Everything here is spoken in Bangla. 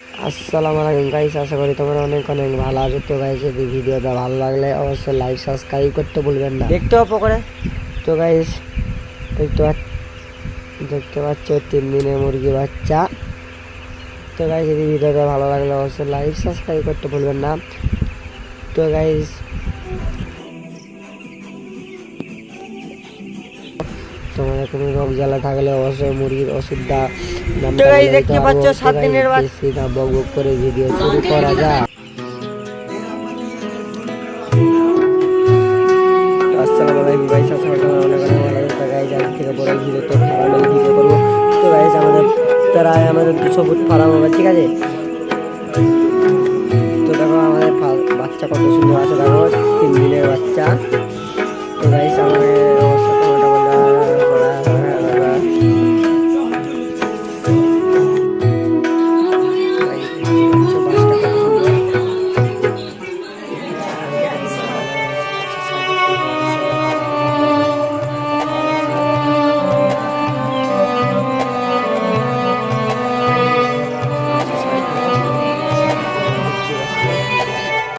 আসসালামু আলাইকুম গাইস আশা করি তোমরা অনেক অনেক ভালো আছো। তো গাইস যদি ভিডিওটা ভালো লাগলে অবশ্যই লাইক সাবস্ক্রাইব করতে ভুলবেন না। দেখতে হবে করে তো গাইস দেখতে পাচ্ছ দেখতে পাচ্ছ তিন দিনের মুরগি বাচ্চা। তো গাইস যদি ভিডিওটা ভালো লাগলে অবশ্যই লাইক সাবস্ক্রাইব করতে ভুলবেন না। তো গাইস তোমাদের কোনো রোগ জ্বালা থাকলে অবশ্যই মুরগির ওষুধটা দেখতে পাচ্ছ সাত দিনের বাচ্চা। বেশি না বক বক করে ভিডিও শুরু করা যায় আসসালামু আলাইকুম গাইস আসসালামু আলাইকুম অনেক অনেক ভালো গাইস আজ থেকে বড় ভিডিও তো ফার্মের ভিডিও করব। তো গাইস আমাদের প্রায় আমাদের দুশো ফুট ফার্ম হবে ঠিক আছে? তো দেখো আমাদের বাচ্চা কত সুন্দর আছে। দেখো তিন দিনের বাচ্চা। তো গাইস আমাদের